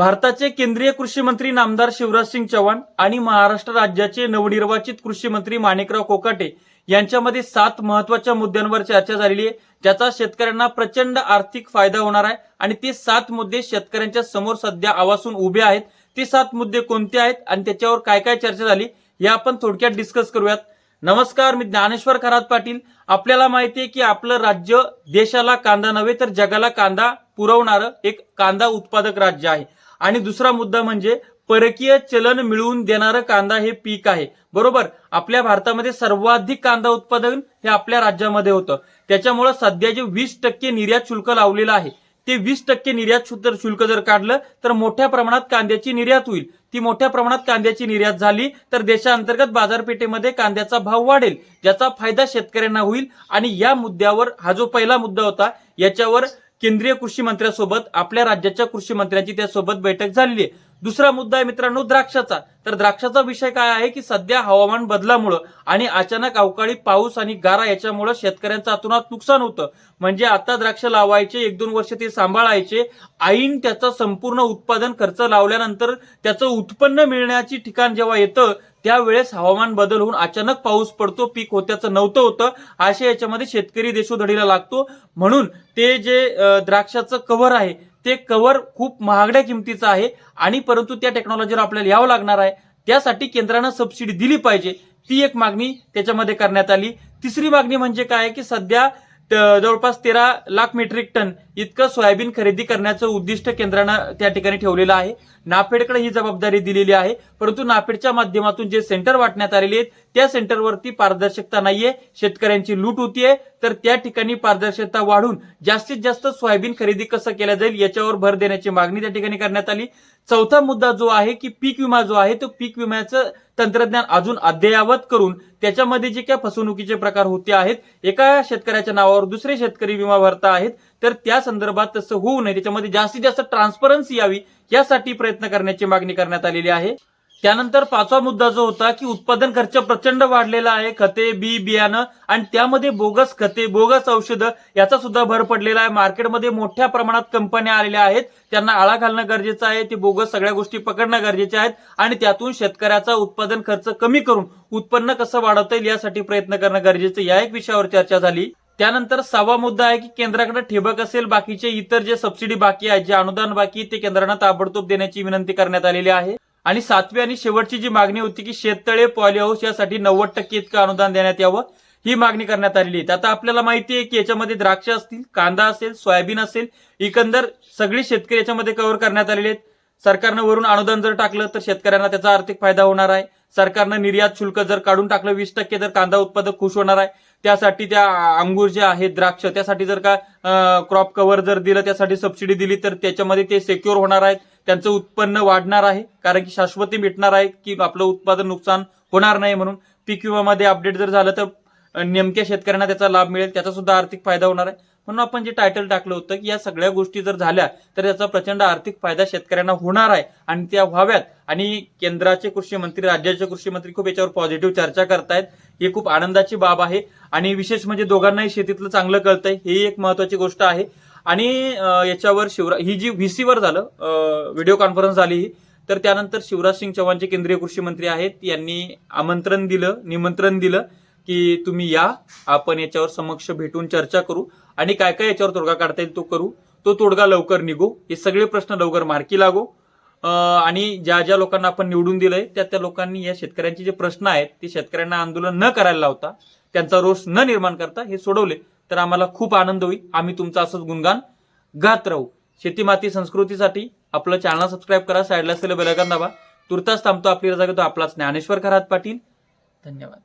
भारताचे केंद्रीय कृषी मंत्री नामदार शिवराजसिंग चव्हाण आणि महाराष्ट्र राज्याचे नवनिर्वाचित कृषी मंत्री माणिकराव कोकाटे यांच्यामध्ये सात महत्त्वाच्या मुद्द्यांवर चर्चा झालेली आहे ज्याचा शेतकऱ्यांना प्रचंड आर्थिक फायदा होणार आहे आणि ते सात मुद्दे शेतकऱ्यांच्या समोर सध्या आवासून उभे आहेत. ते सात मुद्दे कोणते आहेत आणि त्याच्यावर काय काय चर्चा झाली हे आपण थोडक्यात डिस्कस करूयात. नमस्कार मी ज्ञानेश्वर खरात पाटील. आपल्याला माहिती आहे की आपलं राज्य देशाला कांदा नव्हे तर जगाला कांदा पुरवणारं एक कांदा उत्पादक राज्य आहे. आणि दुसरा मुद्दा म्हणजे परकीय चलन मिळवून देणारं कांदा हे पीक आहे. बरोबर? आपल्या भारतामध्ये सर्वाधिक कांदा उत्पादन हे आपल्या राज्यामध्ये होतं. त्याच्यामुळे सध्या जे वीस टक्के निर्यात शुल्क लावलेलं आहे ते वीस टक्के निर्यात शुल्क शुल्क जर काढलं तर मोठ्या प्रमाणात कांद्याची निर्यात होईल. ती मोठ्या प्रमाणात कांद्याची निर्यात झाली तर देशांतर्गत बाजारपेठेमध्ये कांद्याचा भाव वाढेल ज्याचा फायदा शेतकऱ्यांना होईल. आणि या मुद्द्यावर हा जो पहिला मुद्दा होता याच्यावर केंद्रीय कृषी मंत्र्यासोबत आपल्या राज्याच्या कृषी मंत्र्यांची त्यासोबत बैठक झालेली आहे. दुसरा मुद्दा आहे मित्रांनो द्राक्षाचा. तर द्राक्षाचा विषय काय आहे की सध्या हवामान बदलामुळं आणि अचानक अवकाळी पाऊस आणि गारा याच्यामुळं शेतकऱ्यांचं अतुनात नुकसान होतं. म्हणजे आता द्राक्ष लावायचे एक दोन वर्ष ते सांभाळायचे ऐन त्याचं संपूर्ण उत्पादन खर्च लावल्यानंतर त्याचं उत्पन्न मिळण्याची ठिकाण जेव्हा येतं त्यावेळेस हवामान बदल होऊन अचानक पाऊस पडतो पीक होत्याचं नव्हतं होतं. अशा याच्यामध्ये शेतकरी देशोधडीला लागतो. म्हणून ते जे द्राक्षाचं कव्हर आहे ते कव्हर खूप महागड्या किमतीचं आहे आणि परंतु त्या टेक्नॉलॉजीवर आपल्याला यावं लागणार आहे. त्यासाठी केंद्रानं सबसिडी दिली पाहिजे. ती एक मागणी त्याच्यामध्ये करण्यात आली. तिसरी मागणी म्हणजे काय की सध्या जवळपास तेरा लाख मेट्रिक टन इतकं सोयाबीन खरेदी करण्याचं उद्दिष्ट केंद्रानं त्या ठिकाणी ठेवलेलं आहे. नाफेडकडे ही जबाबदारी दिलेली आहे. परंतु नाफेडच्या माध्यमातून जे सेंटर वाटण्यात आलेले आहेत त्या सेंटरवरती पारदर्शकता नाहीये. शेतकऱ्यांची लूट होतीये. तर त्या ठिकाणी पारदर्शकता वाढून जास्तीत जास्त सोयाबीन खरेदी कसं केलं जाईल याच्यावर भर देण्याची मागणी त्या ठिकाणी करण्यात आली. चौथा मुद्दा जो आहे की पीक विमा जो आहे तो पीक विम्याचं तंत्रज्ञान अजून अद्ययावत करून त्याच्यामध्ये जे काय फसवणुकीचे प्रकार होते आहेत एका शेतकऱ्याच्या नावावर दुसरे शेतकरी विमा भरता आहेत. तर त्या संदर्भात तसं होऊ नये. त्याच्यामध्ये जास्तीत जास्त ट्रान्सपरन्सी यावी यासाठी प्रयत्न करण्याची मागणी करण्यात आलेली आहे. त्यानंतर पाचवा मुद्दा जो होता की उत्पादन खर्च प्रचंड वाढलेला आहे खते बी बियाणं आणि त्यामध्ये बोगस खते बोगस औषधं याचा सुद्धा भर पडलेला आहे. मार्केटमध्ये मोठ्या प्रमाणात कंपन्या आलेल्या आहेत. त्यांना आळा घालणं गरजेचं आहे. ते बोगस सगळ्या गोष्टी पकडणं गरजेचे आहेत. आणि त्यातून शेतकऱ्याचा उत्पादन खर्च कमी करून उत्पन्न कसं वाढवता येईल यासाठी प्रयत्न करणं गरजेचं या एक विषयावर चर्चा झाली. त्यानंतर सहावा मुद्दा आहे की केंद्राकडे ठिबक असेल बाकीचे इतर जे सबसिडी बाकी आहेत जे अनुदान बाकी ते केंद्रानं ताबडतोब देण्याची विनंती करण्यात आलेली आहे. आणि सातवी आणि शेवटची जी मागणी होती की शेततळे पॉली हाऊस यासाठी नव्वद टक्के इतकं अनुदान देण्यात यावं ही मागणी करण्यात आलेली आहे. आता आपल्याला माहिती आहे की याच्यामध्ये द्राक्ष असतील कांदा असेल सोयाबीन असेल एकंदर सगळी शेतकरी याच्यामध्ये कव्हर करण्यात आलेले आहेत. सरकारनं वरून अनुदान जर टाकलं तर शेतकऱ्यांना त्याचा आर्थिक फायदा होणार आहे. सरकारनं निर्यात शुल्क जर काढून टाकलं वीस टक्के तर कांदा उत्पादक खुश होणार आहे. त्यासाठी त्या अंगूर जे आहेत द्राक्ष त्यासाठी जर का क्रॉप कव्हर जर दिलं त्यासाठी सबसिडी दिली तर त्याच्यामध्ये ते सेक्युअर होणार आहेत. त्यांचं उत्पन्न वाढणार आहे कारण की शाश्वती भेटणार आहे की आपलं उत्पादन नुकसान होणार नाही म्हणून. पीक विमामध्ये अपडेट जर झालं तर नेमक्या शेतकऱ्यांना त्याचा लाभ मिळेल त्याचा सुद्धा आर्थिक फायदा होणार आहे. म्हणून आपण जे टायटल टाकलं होतं की या सगळ्या गोष्टी जर झाल्या तर त्याचा प्रचंड आर्थिक फायदा शेतकऱ्यांना होणार आहे. आणि त्या व्हाव्यात. आणि केंद्राचे कृषी मंत्री राज्याचे कृषी मंत्री खूप याच्यावर पॉझिटिव्ह चर्चा करतायत. हे खूप आनंदाची बाब आहे. आणि विशेष म्हणजे दोघांनाही शेतीतलं चांगलं कळतंय. ही एक महत्वाची गोष्ट आहे. आणि याच्यावर शिवरा ही जी व्ही सीवर झालं व्हिडिओ कॉन्फरन्स झाली ही तर त्यानंतर शिवराज सिंग चौहान जे केंद्रीय कृषी मंत्री आहेत. यांनी आमंत्रण दिलं निमंत्रण दिलं. की तुम्ही या आपण याच्यावर समक्ष भेटून चर्चा करू. आणि काय काय याच्यावर तोडगा काढता येईल तो करू. तो तोडगा लवकर निघू. हे सगळे प्रश्न लवकर मार्की लागो. आणि ज्या ज्या लोकांना आपण निवडून दिलंय त्या त्या लोकांनी या शेतकऱ्यांचे जे प्रश्न आहेत ते शेतकऱ्यांना आंदोलन न करायला लावता त्यांचा रोष न निर्माण करता हे सोडवले तर आम्हाला खूप आनंद होईल. आम्ही तुमचं असंच गुणगान गात राहू. शेती माती संस्कृतीसाठी आपलं चॅनल सबस्क्राईब करा साईडला असलेलं बेलकन दाबा. तुर्तास थांबतो आपली रजा घेतो आपलाच ज्ञानेश्वर खरात पाटील. धन्यवाद.